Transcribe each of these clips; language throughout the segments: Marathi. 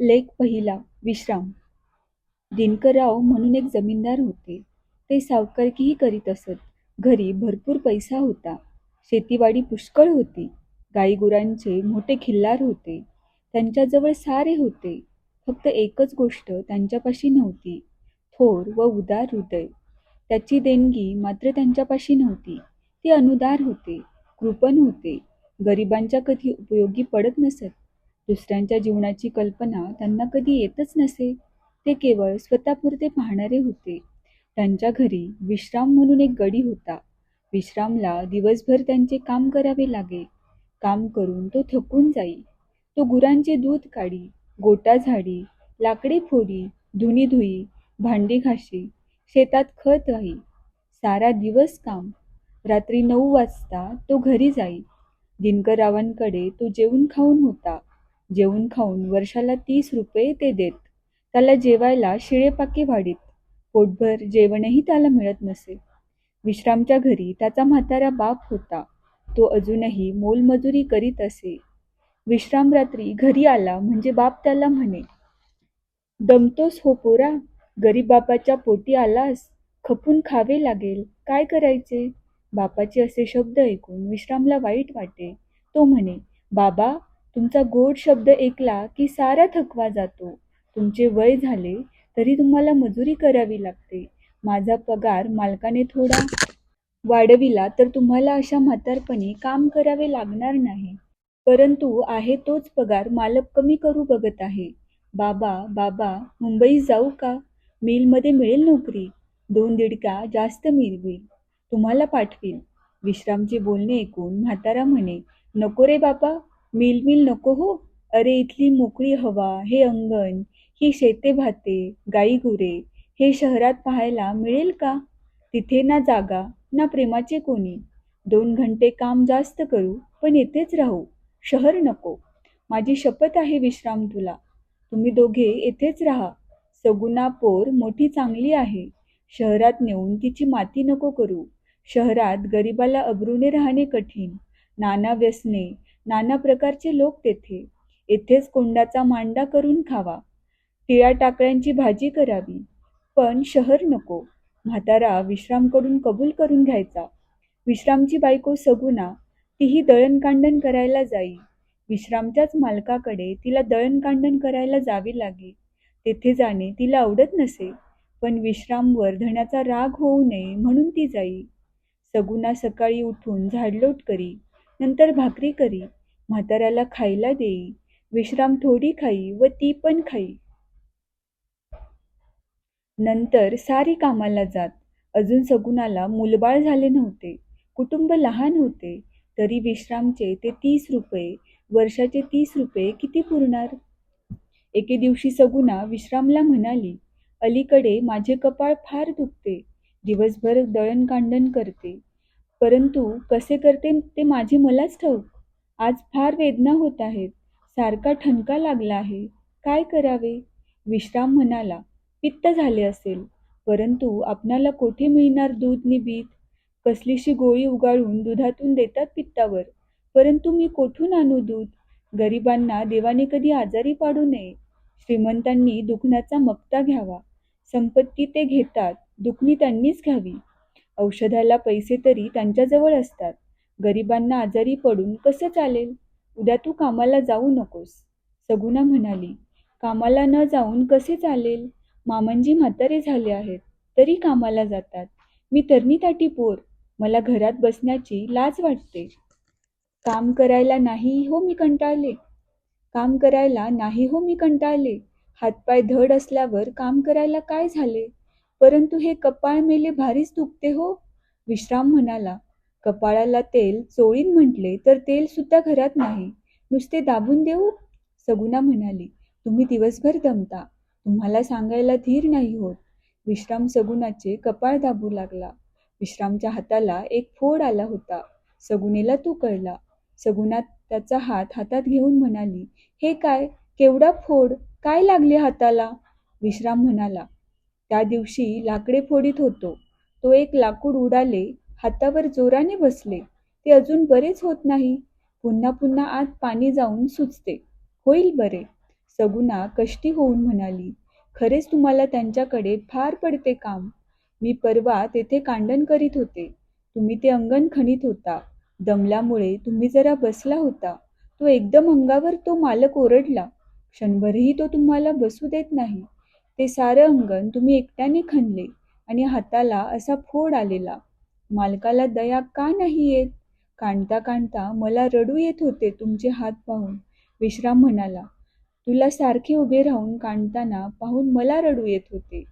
लेख पहिला विश्राम. दिनकरराव म्हणून एक जमीनदार होते. ते सावकारकीही करीत असत. घरी भरपूर पैसा होता. शेतीवाडी पुष्कळ होती. गाईगुरांचे मोठे खिल्लार होते. त्यांच्याजवळ सारे होते. फक्त एकच गोष्ट त्यांच्यापाशी नव्हती. थोर व उदार हृदय. त्याची देणगी मात्र त्यांच्यापाशी नव्हती. ते अनुदार होते. कृपण होते. गरिबांच्या कधी उपयोगी पडत नसत. दुसऱ्यांच्या जीवनाची कल्पना त्यांना कधी येतच नसे. ते केवळ स्वतःपुरते पाहणारे होते. त्यांच्या घरी विश्राम म्हणून एक गडी होता. विश्रामला दिवसभर त्यांचे काम करावे लागे. काम करून तो थकून जाई. तो गुरांचे दूध काढी गोटा झाडी लाकडे फोडी धुणी धुई भांडी घाशी शेतात खत राही. सारा दिवस काम. रात्री नऊ वाजता तो घरी जाई. दिनकररावांकडे तो जेवून खाऊन होता. जेवून खाऊन वर्षाला तीस रुपये ते देत. त्याला जेवायला शिळेपाके वाढीत. पोटभर जेवणही त्याला मिळत नसे. विश्रामच्या घरी त्याचा म्हातारा बाप होता. तो अजूनही मोलमजुरी करीत असे. विश्राम रात्री घरी आला म्हणजे बाप त्याला म्हणे दमतोस हो पोरा? गरीब बापाच्या पोटी आलास? खपून खावे लागेल. काय करायचे? बापाचे असे शब्द ऐकून विश्रामला वाईट वाटे. तो म्हणे बाबा तुमचा गोड शब्द ऐकला की सारा थकवा जातो. तुमचे वय झाले तरी तुम्हाला मजुरी करावी लागते. माझा पगार मालकाने थोडा वाढविला तर तुम्हाला अशा म्हातारपणी काम करावे लागणार नाही. परंतु आहे तोच पगार मालक कमी करू बघत आहे. बाबा बाबा मुंबईत जाऊ का? मिलमध्ये मिळेल नोकरी? दोन दीडका जास्त मिळवी. तुम्हाला पाठवील विश्रामचे बोलणे ऐकून म्हातारा म्हणे नको रे बाबा मिल नको हो. अरे इथली मोकळी हवा हे अंगण ही शेते भाते गाई गुरे हे शहरात पाहायला मिळेल का? तिथे ना जागा ना प्रेमाचे कोणी. दोन घंटे काम जास्त करू पण येथेच राहू. शहर नको. माझी शपथ आहे विश्राम तुला. तुम्ही दोघे येथेच राहा. सगुना पोर मोठी चांगली आहे. शहरात नेऊन तिची माती नको करू. शहरात गरिबाला अब्रूने राहणे कठीण. नाना व्यसने नाना प्रकारचे लोक तेथे. येथेच कोंडाचा मांडा करून खावा. टिळा टाकळ्यांची भाजी करावी. पण शहर नको. म्हातारा विश्रामकडून कबूल करून घ्यायचा. विश्रामची बायको सगुना तीही दळणकांडण करायला जाई. विश्रामच्याच मालकाकडे तिला दळणकांडण करायला जावे लागे. तेथे जाणे तिला आवडत नसे. पण विश्रामवर धण्याचा राग होऊ नये म्हणून ती जाई. सगुना सकाळी उठून झाडलोट करी. नंतर भाकरी करी. म्हाताऱ्याला खायला देई. विश्राम थोडी खाई व ती पण खाई. नंतर सारी कामाला जात. अजून सगुणाला मुलबाळ झाले नव्हते. कुटुंब लहान होते. तरी विश्रामचे ते तीस रुपये वर्षाचे तीस रुपये किती पुरणार? एके दिवशी सगुणा विश्रामला म्हणाली अलीकडे माझे कपाळ फार दुखते. दिवसभर दळणकांडण करते. परंतु कसे करते ते माझे मलाच ठाऊक. आज फार वेदना होत आहेत. सारखा ठणका लागला आहे. काय करावे? विश्राम म्हणाला पित्त झाले असेल. परंतु आपणाला कोठे मिळणार दूध निबीत? कसलीशी गोळी उगाळून दुधातून देतात पित्तावर. परंतु मी कोठून आणू दूध? गरिबांना देवाने कधी आजारी पाडू नये. श्रीमंतांनी दुखण्याचा मक्ता घ्यावा. संपत्ती ते घेतात. दुखणी त्यांनीच घ्यावी. औषधाला पैसे तरी त्यांच्याजवळ असतात. गरिबांना आजारी पडून कसं चालेल? उद्या तू कामाला जाऊ नकोस. सगुना म्हणाली कामाला न जाऊन कसे चालेल? मामांजी म्हातारे झाले आहेत तरी कामाला जातात. मी तरणीताटी पोर मला घरात बसण्याची लाज वाटते. काम करायला नाही हो मी कंटाळले. काम करायला नाही हो मी कंटाळले. हातपाय धड असल्यावर काम करायला काय झाले? परंतु हे कपाळ मेले भारीच दुखते हो. विश्राम म्हणाला कपाळाला तेल चोळीन म्हटले तर तेल सुद्धा घरात नाही. नुसते दाबून देऊ? सगुना म्हणाली तुम्ही दिवसभर दमता. तुम्हाला सांगायला धीर नाही होत. विश्राम सगुनाचे कपाळ दाबू लागला. विश्रामच्या हाताला एक फोड आला होता. सगुनेला तो कळला. सगुना त्याचा हात हातात घेऊन म्हणाली हे काय? केवढा फोड? काय लागले हाताला? विश्राम म्हणाला त्या दिवशी लाकडे फोडीत होतो. तो एक लाकूड उडाले हातावर जोराने बसले. ते अजून बरेच होत नाही. पुन्हा पुन्हा आत पाणी जाऊन सुचते. होईल बरे. सगुना कष्टी होऊन म्हणाली खरेच तुम्हाला त्यांच्याकडे फार पडते काम. मी परवा तेथे कांडण करीत होते. तुम्ही ते अंगण खणीत होता. दमल्यामुळे तुम्ही जरा बसला होता. तो एकदम अंगावर तो मालक ओरडला क्षणभरही तो तुम्हाला बसू देत नाही. ते सारं अंगण तुम्ही एकट्याने खणले आणि हाताला असा फोड आलेला. मालकाला दया का नाही येत? कांडता कांडता मला रडू येत होते तुमचे हात पाहून. विश्राम म्हणाला तुला सारखे उभे राहून कांडताना पाहून मला रडू येत होते.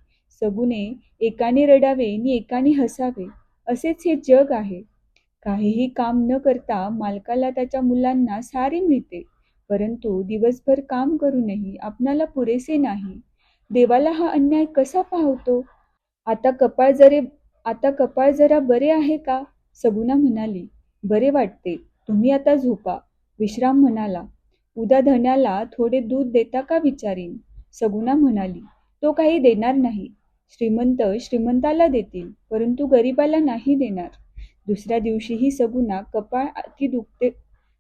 सगुने एकाने रडावे आणि एकाने हसावे. असेच हे जग आहे. काहीही काम न करता मालकाला त्याच्या मुलांना सारे मिळते. परंतु दिवसभर काम करूनही आपणाला पुरेसे नाही. देवाला हा अन्याय कसा पाहतो? आता कपाळ जरे आता कपाळ जरा बरे आहे का? सगुना म्हणाली. बरे वाटते. तुम्ही आता झोपा. विश्राम म्हणाला. उद्या धन्याला थोडे दूध देता का विचारीन? सगुना म्हणाली. तो काही देणार नाही. श्रीमंत श्रीमंताला देतील परंतु गरिबाला नाही देणार. दुसऱ्या दिवशीही सगुना कपाळ अति दुखते.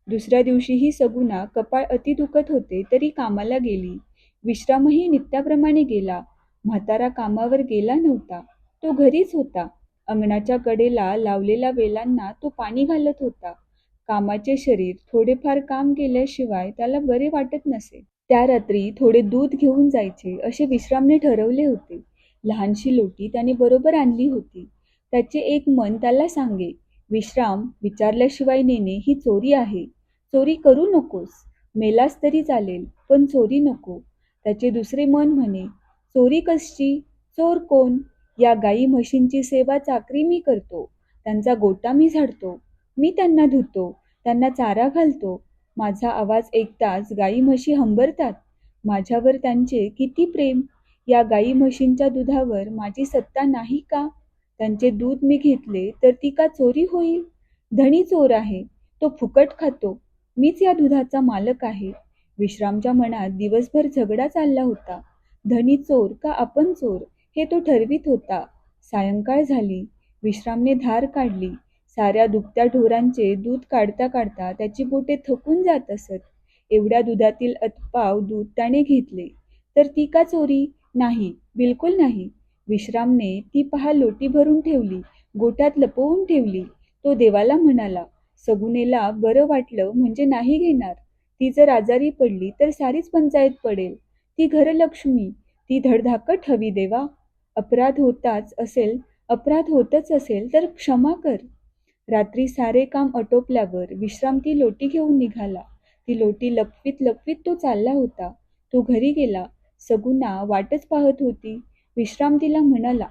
दुसऱ्या दिवशीही सगुना कपाळ अति दुखत होते तरी कामाला गेली. विश्रामही नित्याप्रमाणे गेला. म्हातारा कामावर गेला नव्हता. तो घरीच होता. अंगणाच्या कडेला लावलेल्या वेलांना तो पाणी घालत होता. कामाचे शरीर थोडेफार काम केल्याशिवाय त्याला बरे वाटत नसे. त्या रात्री थोडे दूध घेऊन जायचे असे विश्रामने ठरवले होते. लहानशी लोटी त्याने बरोबर आणली होती. त्याचे एक मन त्याला सांगे विश्राम विचारल्याशिवाय नेणे ही चोरी आहे. चोरी करू नकोस. मेलास तरी चालेल पण चोरी नको. त्याचे दुसरे मन म्हणे चोरी कसची? चोर कोण? या गाई म्हशींची सेवा चाकरी मी करतो. त्यांचा गोटा मी झाडतो. मी त्यांना धुतो. त्यांना चारा घालतो. माझा आवाज ऐकताच गाई म्हशी हंबरतात. माझ्यावर त्यांचे किती प्रेम. या गाई म्हशींच्या दुधावर माझी सत्ता नाही का? त्यांचे दूध मी घेतले तर ती का चोरी होईल? धनी चोर आहे. तो फुकट खातो. मीच या दुधाचा मालक आहे. विश्रामच्या मनात दिवसभर झगडा चालला होता. धनी चोर का आपण चोर? हे तो ठरवीत होता. सायंकाळ झाली. विश्रामने धार काढली. साऱ्या दुभत्या ढोरांचे दूध काढता काढता त्याची बोटे थकून जात असत. एवढ्या दुधातील अतपाव दूध त्याने घेतले. तर ती का चोरी? नाही बिलकुल नाही. विश्रामने ती पहा लोटी भरून ठेवली. गोट्यात लपवून ठेवली. तो देवाला म्हणाला सगुनेला बरं वाटलं म्हणजे नाही घेणार. ती जर आजारी पडली तर सारीच पंचायत पडेल. ती घरलक्ष्मी. ती धडधाकट हवी देवा. अपराध होताच असेल अपराध होतच असेल तर क्षमा कर. रात्री सारे काम आटोपल्यावर विश्राम ती लोटी घेऊन निघाला. ती लोटी लपवीत लपवीत तो चालला होता. तो घरी गेला. सगुना वाटच पाहत होती. विश्राम तिला म्हणाला.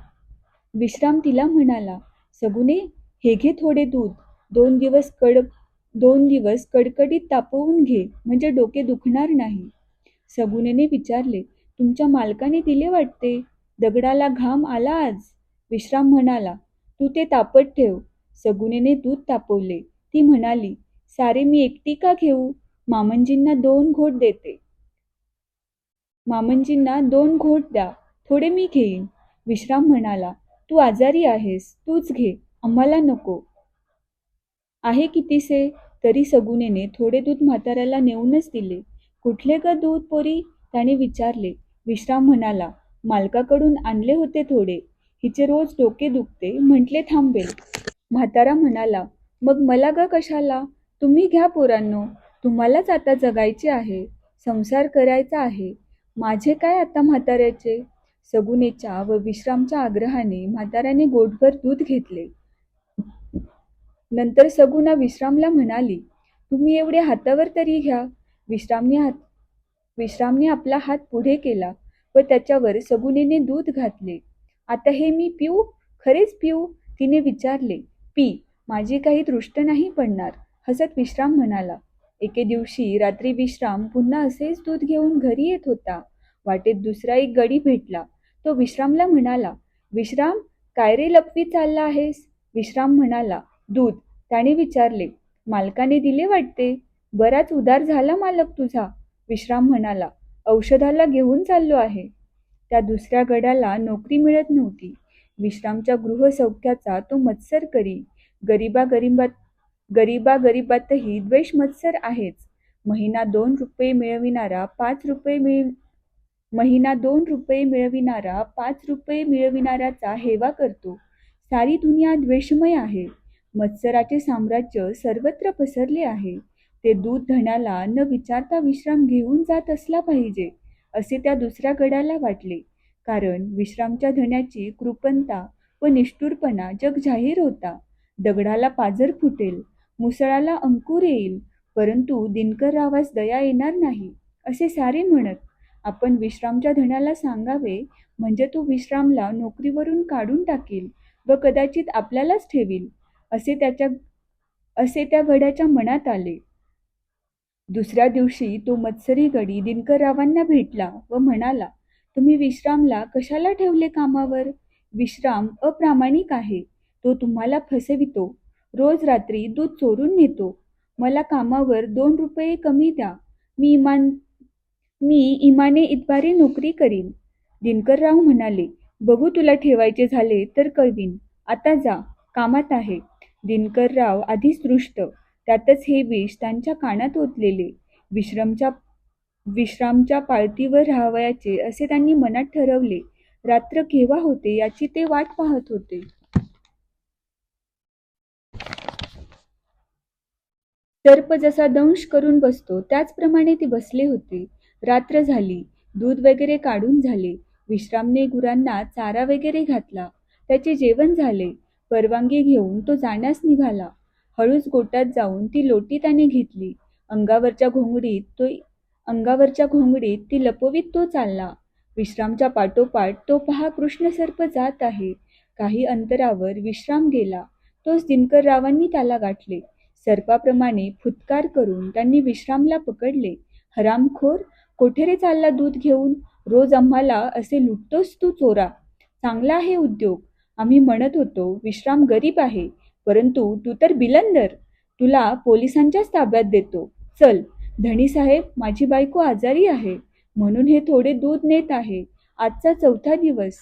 विश्राम तिला म्हणाला सगुने हे घे थोडे दूध. दोन दिवस कडक दोन दिवस कडकडीत तापवून घे म्हणजे डोके दुखणार नाही. सगुनेने विचारले तुमच्या मालकाने दिले वाटते? दगडाला घाम आला आज? विश्राम म्हणाला तू ते तापत ठेव. सगुनेने दूध तापवले. ती म्हणाली सारे मी एकटी का घेऊ? मामंजींना दोन घोट देते. मामंजींना दोन घोट द्या थोडे मी घेईन. विश्राम म्हणाला तू आजारी आहेस तूच घे आम्हाला नको. आहे कितीसे तरी सगुनेने थोडे दूध म्हाताऱ्याला नेऊनच दिले. कुठले ग दूध पोरी? त्याने विचारले. विश्राम म्हणाला मालकाकडून आणले होते थोडे. हिचे रोज डोके दुखते. म्हटले थांबेल म्हातारा म्हणाला मग मला ग कशाला? तुम्ही घ्या पोरांनो. तुम्हालाच आता जगायचे आहे. संसार करायचा आहे. माझे काय आता म्हाताऱ्याचे? सगुनेच्या व विश्रामच्या आग्रहाने म्हाताऱ्याने गोटभर दूध घेतले. नंतर सगुना विश्रामला म्हणाली तुम्ही एवढे हातावर तरी घ्या. विश्रामने हात विश्रामने आपला हात पुढे केला. व त्याच्यावर सगुनेने दूध घातले. आता हे मी पिऊ? खरेच पिऊ? तिने विचारले. पी. माझी काही दृष्ट नाही पडणार हसत विश्राम म्हणाला. एके दिवशी रात्री विश्राम पुन्हा असेच दूध घेऊन घरी येत होता. वाटेत दुसरा एक गडी भेटला. तो विश्रामला म्हणाला विश्राम काय रे लपवी चालला आहेस? विश्राम म्हणाला दूध. त्याने विचारले मालकाने दिले वाटते? बराच उदार झाला मालक तुझा. विश्राम म्हणाला औषधाला घेऊन चाललो आहे. त्या दुसऱ्या गड्याला नोकरी मिळत नव्हती. विश्रामच्या गृहसौख्याचा तो मत्सर करी. गरिबा गरिबात गरिबा गरिबातही द्वेष मत्सर आहेच. महिना दोन रुपये मिळविणारा पाच रुपये मिळ महिना दोन रुपये मिळविणारा पाच रुपये मिळविणाऱ्याचा हेवा करतो. सारी दुनिया द्वेषमय आहे. मत्सराचे साम्राज्य सर्वत्र पसरले आहे. ते दूध धण्याला न विचारता विश्राम घेऊन जात असला पाहिजे असे त्या दुसऱ्या गड्याला वाटले. कारण विश्रामच्या धण्याची कृपणता व निष्ठुरपणा जग जाहीर होता. दगडाला पाजर फुटेल मुसळाला अंकुर येईल परंतु दिनकररावास दया येणार नाही असे सारे म्हणत आपण विश्रामच्या धण्याला सांगावे म्हणजे तो विश्रामला नोकरीवरून काढून टाकेल व कदाचित आपल्यालाच ठेवील असे त्याच्या असे त्या गड्याच्या मनात आले. दुसऱ्या दिवशी तो मत्सरी गडी दिनकररावांना भेटला व म्हणाला तुम्ही विश्रामला कशाला ठेवले कामावर? विश्राम अप्रामाणिक आहे. तो तुम्हाला फसवितो. रोज रात्री दूध चोरून नेतो. मला कामावर दोन रुपये कमी द्या. मी इमान मी इमाने इतबारे नोकरी करीन. दिनकरराव म्हणाले बघू तुला ठेवायचे झाले तर कळवीन. आता जा. कामात आहे. दिनकरराव आधीच दृष्ट त्यातच हे विष त्यांच्या कानात ओतलेले. विश्रामच्या विश्रामच्या पाळतीवर राहावयाचे असे त्यांनी मनात ठरवले. रात्र केव्हा होते याची ते वाट पाहत होते. सर्प जसा दंश करून बसतो त्याचप्रमाणे ते बसले होते. रात्र झाली. दूध वगैरे काढून झाले. विश्रामने गुरांना चारा वगैरे घातला. त्याचे जेवण झाले. परवानगी घेऊन तो जाण्यास निघाला. हळूच गोटात जाऊन ती लोटी त्याने घेतली. अंगावरच्या घोंगडीत तो अंगावरच्या घोंगडीत ती लपवीत तो चालला. विश्रामच्या पाठोपाठ तो पहा कृष्ण सर्प जात आहे. काही अंतरावर विश्राम गेला. तोच दिनकररावांनी त्याला गाठले. सर्पाप्रमाणे फुत्कार करून त्यांनी विश्रामला पकडले. हरामखोर कोठे रे चालला दूध घेऊन? रोज आम्हाला असे लुटतोस तू चोरा. चांगला आहे उद्योग. आम्ही म्हणत होतो विश्राम गरीब आहे. परंतु तू तर बिलंदर. तुला पोलिसांच्याच ताब्यात देतो. चल धणीसाहेब माझी बायको आजारी आहे. म्हणून हे थोडे दूध नेत आहे. आजचा चौथा दिवस.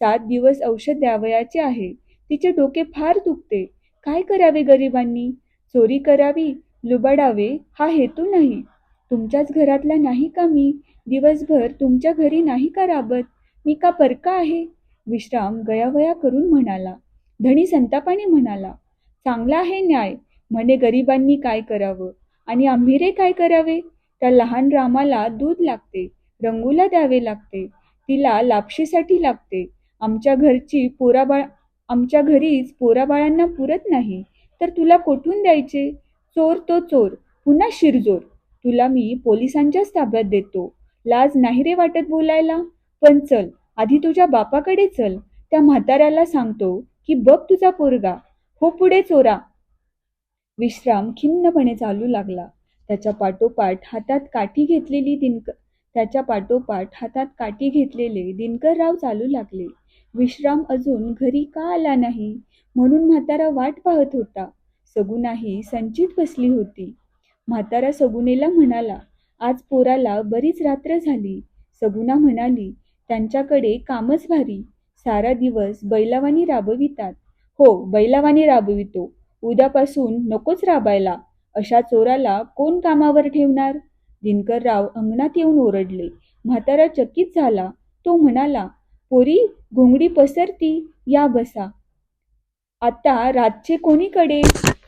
सात दिवस औषध द्यावयाचे आहे. तिचे डोके फार दुखते. काय करावे गरिबांनी? चोरी करावी लुबाडावे? हा हेतू नाही. तुमच्याच घरातला नाही का मी? दिवसभर तुमच्या घरी नाही का राबत? मी का परका आहे? विश्राम गयावया करून म्हणाला. धणी संतापाने म्हणाला चांगला आहे न्याय. म्हणे गरिबांनी काय करावं? आणि आम्ही रे काय करावे? त्या लहान रामाला दूध लागते रंगूला द्यावे लागते तिला लापशीसाठी लागते. आमच्या घरची पोराबाळ आमच्या घरीच पोराबाळांना पुरत नाही. तर तुला कोठून द्यायचे? चोर तो चोर पुन्हा शिरजोर. तुला मी पोलिसांच्याच ताब्यात देतो. लाज नाही रे वाटत बोलायला? पण चल आधी तुझ्या बापाकडे चल. त्या म्हाताऱ्याला सांगतो की बघ तुझा पोरगा. हो पुढे चोरा. विश्राम खिन्नपणे चालू लागला. त्याच्या पाठोपाठ हातात काठी घेतलेली दिनकर त्याच्या पाठोपाठ हातात काठी घेतलेले दिनकरराव चालू लागले. विश्राम अजून घरी का आला नाही? म्हणून म्हातारा वाट पाहत होता. सगुनाही संचित बसली होती. म्हातारा सगुनेला म्हणाला आज पोराला बरीच रात्र झाली. सगुना म्हणाली त्यांच्याकडे कामच भारी. सारा दिवस बैलावानी राबवितात. हो बैलावानी राबवितो. उद्यापासून नकोच राबायला. अशा चोराला कोण कामावर ठेवणार? दिनकरराव अंगणात येऊन ओरडले. म्हातारा चकित झाला. तो म्हणाला पोरी घोंगडी पसरती. या बसा. आता रातचे कोणीकडे?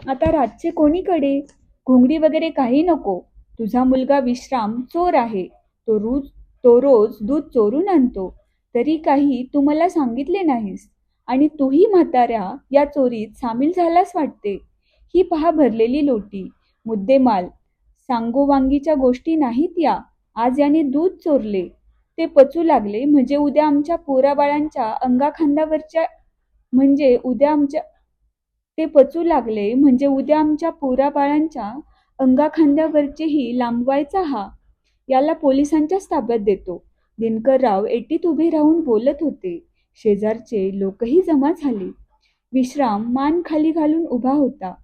आता रातचे कोणीकडे? घोंगडी वगैरे काही नको. तुझा मुलगा विश्राम चोर आहे. तो रोज तो रोज दूध चोरून आणतो. तरी काही तू मला सांगितले नाहीस. आणि तूही म्हाताऱ्या या चोरीत सामील झालास वाटते. ही पहा भरलेली लोटी. मुद्देमाल. सांगोवांगीच्या गोष्टी नाहीत या. आज याने दूध चोरले. ते पचू लागले. म्हणजे उद्या आमच्या पोराबाळांच्या अंगाखांदावरच्या म्हणजे उद्या आमच्या ते पचू लागले. म्हणजे उद्या आमच्या पोराबाळांच्या अंगाखांद्यावरचेही लांबवायचा हा. याला पोलिसांच्याच ताब्यात देतो. दिनकरराव एटीत उभे राहून बोलत होते. शेजारचे लोकही जमा झाले. विश्राम मान खाली घालून उभा होता.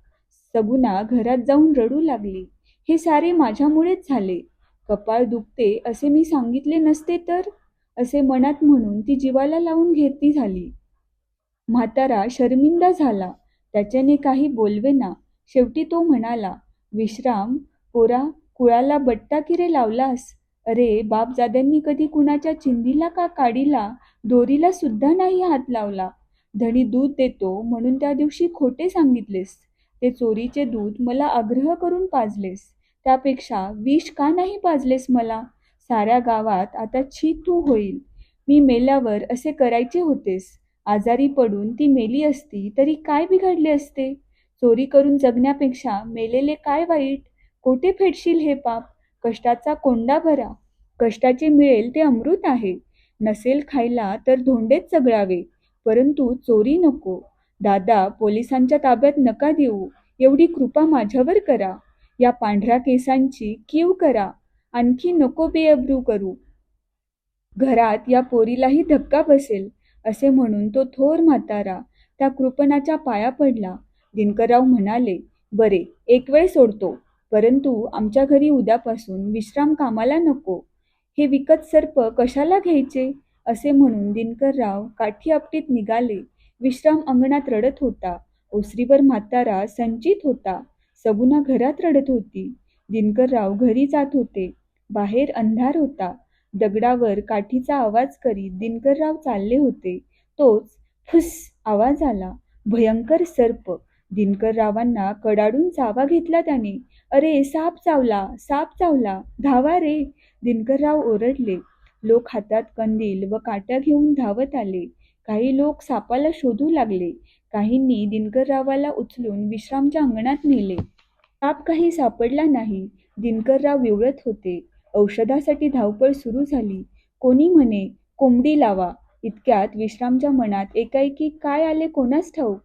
सगुना घरात जाऊन रडू लागली. हे सारे माझ्यामुळेच झाले. कपाळ दुखते असे मी सांगितले नसते तर? असे मनात म्हणून ती जीवाला लावून घेती झाली. म्हातारा शर्मिंदा झाला. त्याच्याने काही बोलवेना. शेवटी तो म्हणाला विश्राम पोरा कुळाला बट्टा किरे लावलास? अरे बापजाद्यांनी कधी कुणाच्या चिंधीला का काडीला दोरीला सुद्धा नाही हात लावला. धणी दूध देतो म्हणून त्या दिवशी खोटे सांगितलेस. ते चोरीचे दूध मला आग्रह करून पाजलेस. त्यापेक्षा विष का नाही पाजलेस मला? साऱ्या गावात आता छी तू होईल. मी मेल्यावर असे करायचे होतेस. आजारी पडून ती मेली असती तरी काय बिघडले असते? चोरी करून जगण्यापेक्षा मेलेले काय वाईट? कोठे फेडशील हे पाप? कष्टाचा कोंडा भरा. कष्टाचे मिळेल ते अमृत आहे. नसेल खायला तर धोंडेच चघळावे परंतु चोरी नको. दादा पोलिसांच्या ताब्यात नका देऊ. एवढी कृपा माझ्यावर करा. या पांढऱ्या केसांची कीव करा. आणखी नको बेअब्रू करू. घरात या पोरीलाही धक्का बसेल असे म्हणून तो थोर म्हातारा त्या कृपणाच्या पाया पडला. दिनकरराव म्हणाले बरे एक वेळ सोडतो. परंतु आमच्या घरी उद्यापासून विश्राम कामाला नको. हे विकत सर्प कशाला घ्यायचे? असे म्हणून दिनकरराव काठी आपटीत निघाले. विश्राम अंगणात रडत होता. ओसरीवर म्हातारा संचित होता. सगुना घरात रडत होती. दिनकरराव घरी जात होते. बाहेर अंधार होता. दगडावर काठीचा आवाज करीत दिनकरराव चालले होते. तोच फुस आवाज आला. भयंकर सर्प. दिनकररावांना कडाडून चावा घेतला त्याने. अरे साप चावला साप चावला. धावा रे. दिनकरराव ओरडले. लोक हातात कंदील व काट्या घेऊन धावत आले. काही लोक सापाला शोधू लागले. काहींनी दिनकररावाला उचलून विश्रामच्या अंगणात नेले. साप काही सापडला नाही. दिनकरराव विवळत होते. औषधासाठी धावपळ सुरू झाली. कोणी म्हणे कोंबडी लावा. इतक्यात विश्रामच्या मनात एकाएकी काय आले कोणास ठाऊक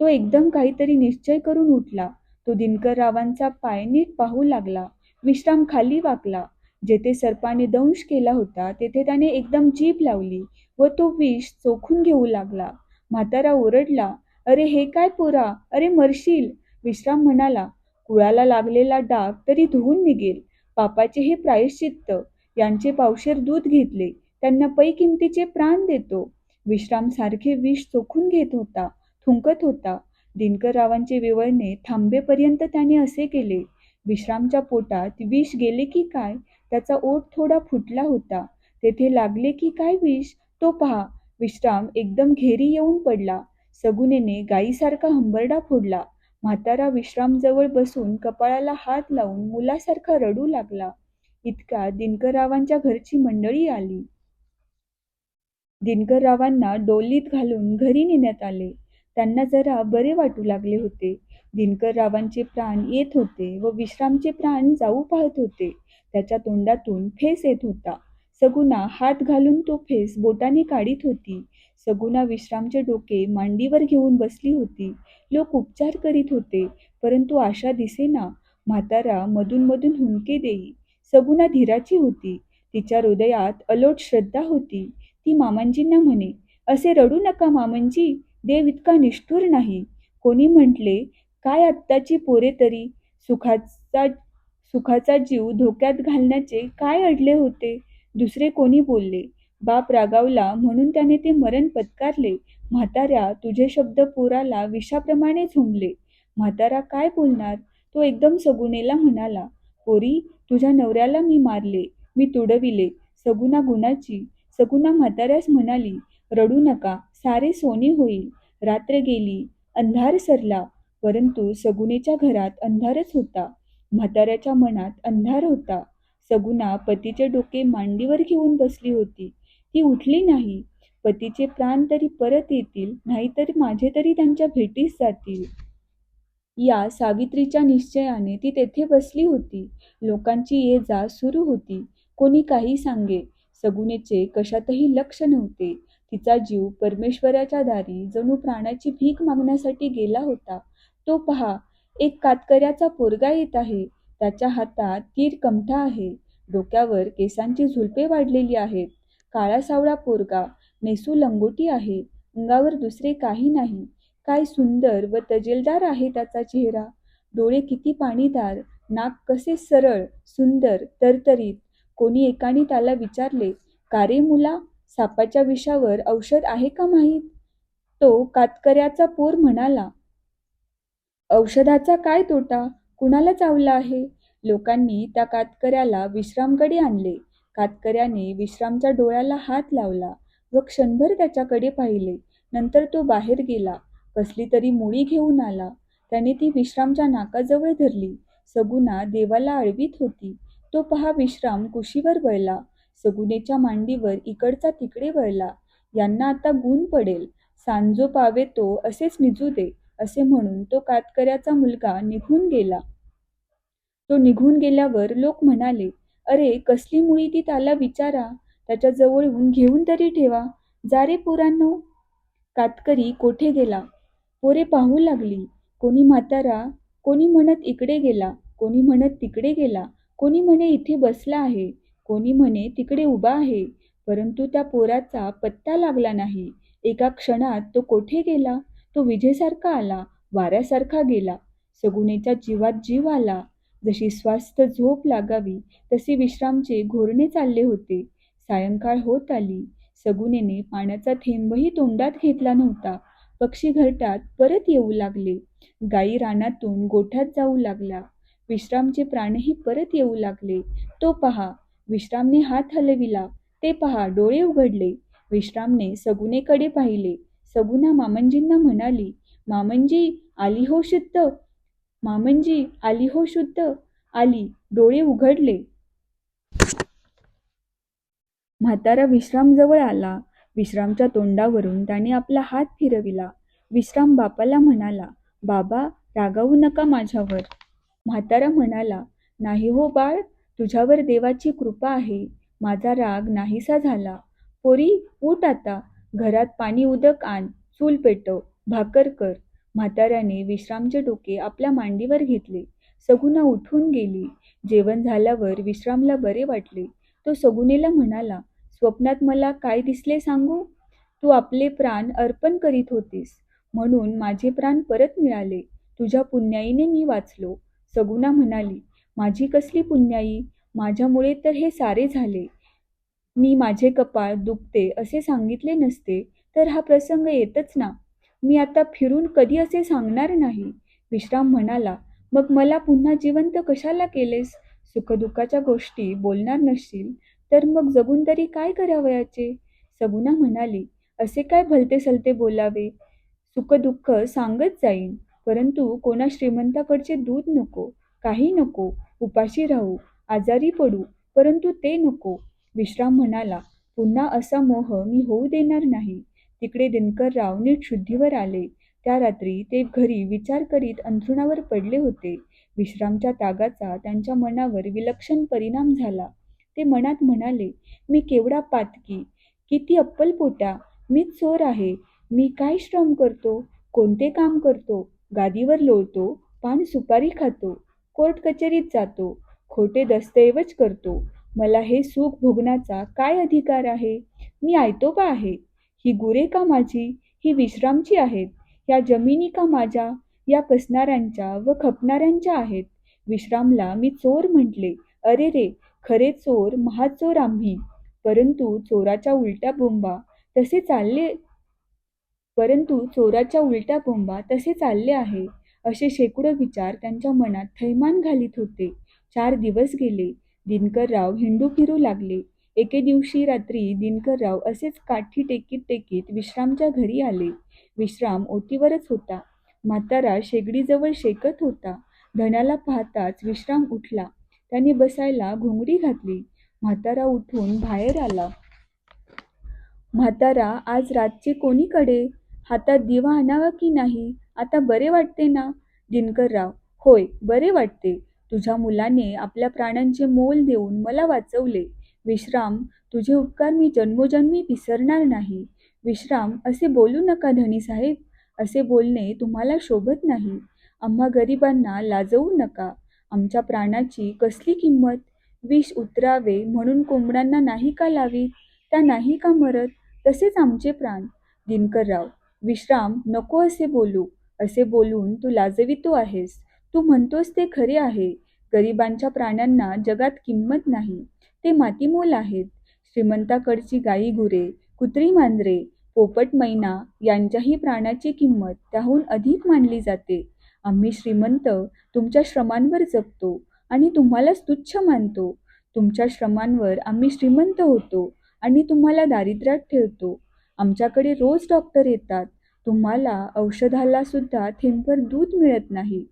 तो एकदम काहीतरी निश्चय करून उठला. तो दिनकररावांचा पाय नीट पाहू लागला. विश्राम खाली वाकला. जेथे सर्पाने दंश केला होता तेथे त्याने एकदम जीभ लावली व तो विष चोखून घेऊ लागला. म्हातारा ओरडला अरे हे काय पोरा? अरे मरशील. विश्राम म्हणाला कुळाला लागलेला डाग तरी धुवून निघेल. पापाचे हे प्रायश्चित्त यांचे पावशेर दूध घेतले त्यांना पै किमतीचे प्राण देतो. विश्राम सारखे विष चोखून घेत होता थुंकत होता. दिनकररावांचे विवळणे थांबेपर्यंत त्याने असे केले विश्रामच्या पोटात विष गेले की काय? त्याचा ओठ थोडा फुटला होता. तेथे लागले की काय विष? तो पहा. विश्राम एकदम घेरी येऊन पडला. सगुनेने गाईसारखा हंबरडा फोडला. म्हातारा विश्रामजवळ बसून कपाळाला हात लावून मुलासारखा रडू लागला. इतका दिनकररावांच्या घरची मंडळी आली. दिनकररावांना डोलीत घालून घरी नेण्यात आले. त्यांना जरा बरे वाटू लागले होते. दिनकररावांचे प्राण येत होते व विश्रामचे प्राण जाऊ पाहत होते. त्याच्या तोंडातून फेस येत होता. सगुना हात घालून तो फेस बोटाने काढीत होती. सगुना विश्रामचे डोके मांडीवर घेऊन बसली होती. लोक उपचार करीत होते परंतु आशा दिसेना. म्हातारा मधून मधून हुंके देई. सगुना धीराची होती. तिच्या हृदयात अलोट श्रद्धा होती. ती मामांजींना म्हणे असे रडू नका मामंजी. देव इतका निष्ठुर नाही. कोणी म्हटले काय आत्ताची पोरे तरी सुखाचा सुखाचा जीव धोक्यात घालण्याचे काय अडले होते? दुसरे कोणी बोलले बाप रागावला म्हणून त्याने ते मरण पत्कारले. म्हाताऱ्या तुझे शब्द पोराला विषाप्रमाणे झुंबले. म्हातारा काय बोलणार? तो एकदम सगुनेला म्हणाला पोरी तुझ्या नवऱ्याला मी मारले मी तुडविले. सगुना गुणाची सगुना म्हाताऱ्यास म्हणाली रडू नका सारे सोने होईल. रात्र गेली अंधार सरला. परंतु सगुनेच्या घरात अंधारच होता. म्हाताऱ्याच्या मनात अंधार होता. सगुणा पतीचे डोके मांडीवर घेऊन बसली होती. ती उठली नाही. पतीचे प्राण तरी परत येतील नाहीतर माझे तरी त्यांच्या भेटीस जातील. या सावित्रीच्या निश्चयाने ती तेथे बसली होती. लोकांची ये जा सुरू होती. कोणी काही सांगे. सगुनेचे कशातही लक्ष नव्हते. तिचा जीव परमेश्वराच्या दारी जणू प्राणाची भीक मागण्यासाठी गेला होता. तो पहा एक कातकऱ्याचा पोरगा येत आहे. त्याच्या हातात तीर कमठा आहे. डोक्यावर केसांची झुलपे वाढलेली आहेत. काळा सावळा पोरगा नेसू लंगोटी आहे. अंगावर दुसरे काही नाही. काय सुंदर व तजेलदार आहे त्याचा चेहरा. डोळे किती पाणीदार नाक कसे सरळ सुंदर तरतरीत. कोणी एकाने त्याला विचारले का रे मुला सापाच्या विषावर औषध आहे का माहीत? तो कातकऱ्याचा पोर म्हणाला औषधाचा काय तोटा? कुणाला चावला आहे? लोकांनी त्या कातकऱ्याला विश्रामकडे आणले. कातकऱ्याने विश्रामच्या डोळ्याला हात लावला व क्षणभर त्याच्याकडे पाहिले. नंतर तो बाहेर गेला. कसली तरी मुळी घेऊन आला. त्याने ती विश्रामच्या नाकाजवळ धरली. सगुणा देवाला आळवीत होती. तो पहा विश्राम कुशीवर वळला. सगुनेच्या मांडीवर इकडचा तिकडे वळला. यांना आता गुण पडेल. सांजो पावे तो असेच निजू दे. असे म्हणून तो कातकऱ्याचा मुलगा निघून गेला. तो निघून गेल्यावर लोक म्हणाले अरे कसली मुळी ती त्याला विचारा त्याच्या येऊन घेऊन तरी ठेवा. जा रे पोरांनो. कातकरी कोठे गेला? पोरे पाहू लागली. कोणी म्हातारा कोणी म्हणत इकडे गेला कोणी म्हणत तिकडे गेला कोणी म्हणे इथे बसला आहे कोणी म्हणे तिकडे उभा आहे परंतु त्या पोराचा पत्ता लागला नाही. एका क्षणात तो कोठे गेला? तो विजेसारखा आला वाऱ्यासारखा गेला. सगुणेच्या जीवात जीव आला. जशी स्वास्थ झोप लागावी तसे विश्रामचे घोरणे चालले होते. सायंकाळ होत आली. सगुणेने पाण्याचा थेंबही तोंडात घेतला नव्हता. पक्षी घरटात परत येऊ लागले. गायी रानातून गोठ्यात जाऊ लागला विश्रामचे प्राणही परत येऊ लागले. तो पहा विश्रामने हात हलविला. ते पहा डोळे उघडले. विश्रामने सगुनेकडे पाहिले. सगुना मामंजींना म्हणाली मामंजी आली हो शुद्ध मामंजी आली हो शुद्ध आली डोळे उघडले. म्हातारा विश्रामजवळ आला. विश्रामच्या तोंडावरून त्याने आपला हात फिरविला. विश्राम बापाला म्हणाला बाबा रागावू नका माझ्यावर म्हातारा म्हणाला नाही हो बाळ तुझ्यावर देवाची कृपा आहे. माझा राग नाहीसा झाला. पोरी उठ आता. घरात पाणी उदक आण चूल पेटव भाकर कर. म्हाताऱ्याने विश्रामचे डोके आपल्या मांडीवर घेतले. सगुना उठून गेली. जेवण झाल्यावर विश्रामला बरे वाटले. तो सगुनेला म्हणाला स्वप्नात मला काय दिसले सांगू? तू आपले प्राण अर्पण करीत होतीस. म्हणून माझे प्राण परत मिळाले. तुझ्या पुण्याईने मी वाचलो. सगुना म्हणाली माझी कसली पुण्याई? माझ्यामुळे तर हे सारे झाले. मी माझे कपाळ दुखते असे सांगितले नसते तर हा प्रसंग येतच ना? मी आता फिरून कधी असे सांगणार नाही? विश्राम म्हणाला मग मला पुन्हा जिवंत कशाला केलेस? सुखदुःखाच्या गोष्टी बोलणार नसशील तर मग जगून तरी काय करावयाचे? सगुना म्हणाली असे काय भलते सलते बोलावे? सुखदुःख सांगत जाईन परंतु कोणा श्रीमंताकडचे दूध नको काही नको उपाशी राहू आजारी पडू परंतु ते नको. विश्राम म्हणाला पुन्हा असा मोह मी होऊ देणार नाही. तिकडे दिनकरराव नीट शुद्धीवर आले. त्या रात्री ते घरी विचार करीत अंथरुणावर पडले होते. विश्रामच्या त्यागाचा त्यांच्या मनावर विलक्षण परिणाम झाला. ते मनात म्हणाले मी केवढा पातकी किती अप्पलपोटा मी मीच चोर आहे. मी काय श्रम करतो? कोणते काम करतो? गादीवर लोळतो पान सुपारी खातो कोर्ट कचेरीत जातो खोटे दस्तऐवज करतो. मला हे सुख भोगण्याचा काय अधिकार आहे? मी आयतोबा आहे? ही गुरे का माझी? ही विश्रामची आहेत? या जमिनी का माझ्या? या कसणाऱ्यांच्या व खपणाऱ्यांच्या आहेत? विश्रामला मी चोर म्हटले. अरे रे खरे चोर महाचोर आम्ही. परंतु चोराच्या उलट्या बोंबा तसे चालले परंतु चोराच्या उलट्या बोंबा तसे चालले आहे. असे शेकडो विचार त्यांच्या मनात थैमान घालीत होते. चार दिवस गेले. दिनकरराव हिंडू फिरू लागले. एके दिवशी रात्री दिनकरराव असेच काठी टेकीत टेकीत विश्रामच्या घरी आले. विश्राम ओटीवरच होता. म्हातारा शेगडीजवळ शेकत होता. धण्याला पाहताच विश्राम उठला. त्याने बसायला घोंगडी घातली. म्हातारा उठून बाहेर आला. म्हातारा आज रातचे कोणीकडे? हातात दिवा आणावा की नाही? आता बरे वाटते ना? दिनकरराव होय बरे वाटते. तुझ्या मुलाने आपल्या प्राणांचे मोल देऊन मला वाचवले. विश्राम तुझे उपकार मी जन्मोजन्मी विसरणार नाही. विश्राम असे बोलू नका धनी साहेब. असे बोलणे तुम्हाला शोभत नाही. आम्हा गरिबांना लाजवू नका. आमच्या प्राणाची कसली किंमत? विष उतरावे म्हणून कोंबड्यांना नाही का लावीत? त्या नाही का मरत? तसेच आमचे प्राण. दिनकरराव विश्राम नको असे बोलू. असे बोलून तू लाजवितो आहेस. तू म्हणतोस ते खरे आहे. गरिबांच्या प्राण्यांना जगात किंमत नाही. ते मातीमोल आहेत. श्रीमंताकडची गाई गुरे कुत्री मांजरे पोपट मैना यांच्याही प्राणाची किंमत त्याहून अधिक मानली जाते. आम्ही श्रीमंत तुमच्या श्रमांवर जगतो आणि तुम्हालाच तुच्छ मानतो. तुमच्या श्रमांवर आम्ही श्रीमंत होतो आणि तुम्हाला दारिद्र्यात ठेवतो. आमच्याकडे रोज डॉक्टर येतात. तुम्हाला औषधाला सुद्धा थेंबभर दूध मिळत नाही.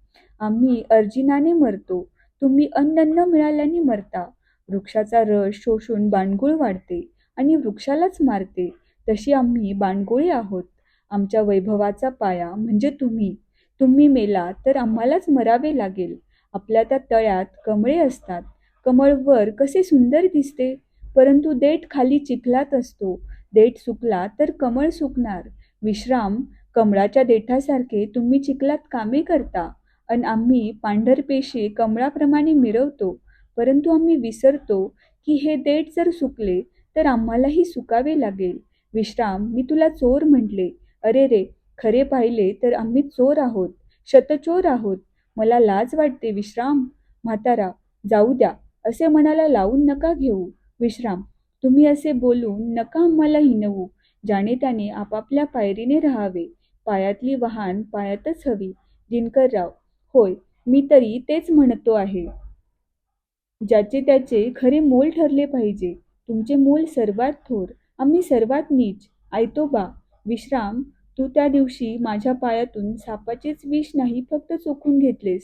आम्ही अर्जिनाने मरतो तुम्ही अन्न न मिळाल्याने मरता. वृक्षाचा रस शोषून बाणगुळ वाढते आणि वृक्षालाच मारते. तशी आम्ही बाणगुळे आहोत. आमच्या वैभवाचा पाया म्हणजे तुम्ही. तुम्ही मेला तर आम्हालाच मरावे लागेल. आपल्या त्या तळ्यात कमळे असतात. कमळ वर कसे सुंदर दिसते. परंतु देठ खाली चिखलात असतो. देठ सुकला तर कमळ सुकणार. विश्राम कमळाच्या देठासारखे तुम्ही चिखलात कामे करता. आणि आम्ही पांढरपेशी कमळाप्रमाणे मिरवतो परंतु आम्ही विसरतो की हे देठ जर सुकले तर आम्हालाही सुकावे लागेल. विश्राम मी तुला चोर म्हटले. अरे रे खरे पाहिले तर आम्ही चोर आहोत शतचोर आहोत. मला लाज वाटते विश्राम. म्हातारा जाऊ द्या असे मनाला लावून नका घेऊ. विश्राम तुम्ही असे बोलून नका आम्हाला हिनवू ज्याने त्याने आपापल्या पायरीने राहावे. पायातली वाहन पायातच हवी. दिनकरराव होय मी तरी तेच म्हणतो आहे. ज्याचे त्याचे खरे मोल ठरले पाहिजे. तुमचे मोल सर्वात थोर आम्ही सर्वात नीच. आयतोबा विश्राम तू त्या दिवशी माझ्या पायातून सापाचेच विष नाही फक्त चोखून घेतलेस.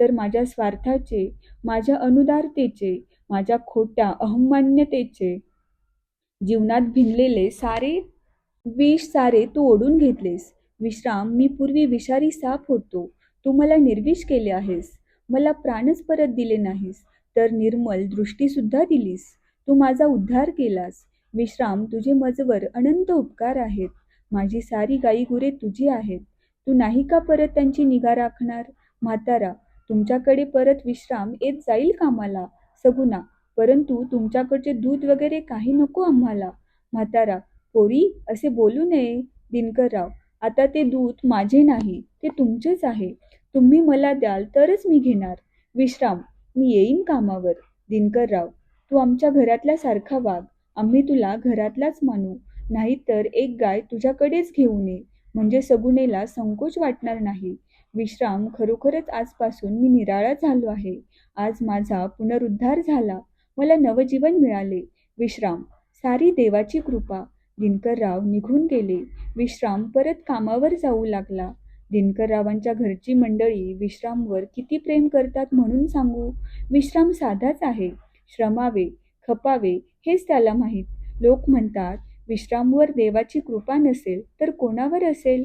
तर माझ्या स्वार्थाचे माझ्या अनुदारतेचे माझ्या खोट्या अहमान्यतेचे जीवनात भिनलेले सारे विष सारे तू ओढून घेतलेस. विश्राम मी पूर्वी विषारी साप होतो. तू मला निर्विष केले आहेस. मला प्राणच परत दिले नाहीस. तर निर्मल दृष्टीसुद्धा दिलीस. तू माझा उद्धार केलास. विश्राम तुझे मजवर अनंत उपकार आहेत. माझी सारी गाईगुरे तुझी आहेत. तू नाही का परत त्यांची निगा राखणार? म्हातारा तुमच्याकडे परत विश्राम येत जाईल कामाला सगुना परंतु तुमच्याकडचे दूध वगैरे काही नको आम्हाला. म्हातारा पोरी असे बोलू नये. दिनकरराव आता ते दूध माझे नाही ते तुमचेच आहे. तुम्ही मला द्याल तरच मी घेणार. विश्राम मी येईन कामावर. दिनकरराव तू आमच्या घरातल्या सारखा वाग आम्ही तुला घरातलाच मानू. नाहीतर एक गाय तुझ्याकडेच घेऊन ये. म्हणजे सगुणेला संकोच वाटणार नाही. विश्राम खरोखरच आजपासून मी निराळा झालो आहे. आज माझा पुनरुद्धार झाला. मला नवजीवन मिळाले. विश्राम सारी देवाची कृपा. दिनकरराव निघून गेले. विश्राम परत कामावर जाऊ लागला. दिनकररावांच्या घरची मंडळी विश्रामवर किती प्रेम करतात म्हणून सांगू? विश्राम साधाच आहे. श्रमावे खपावे हेच त्याला माहीत. लोक म्हणतात विश्रामवर देवाची कृपा नसेल तर कोणावर असेल?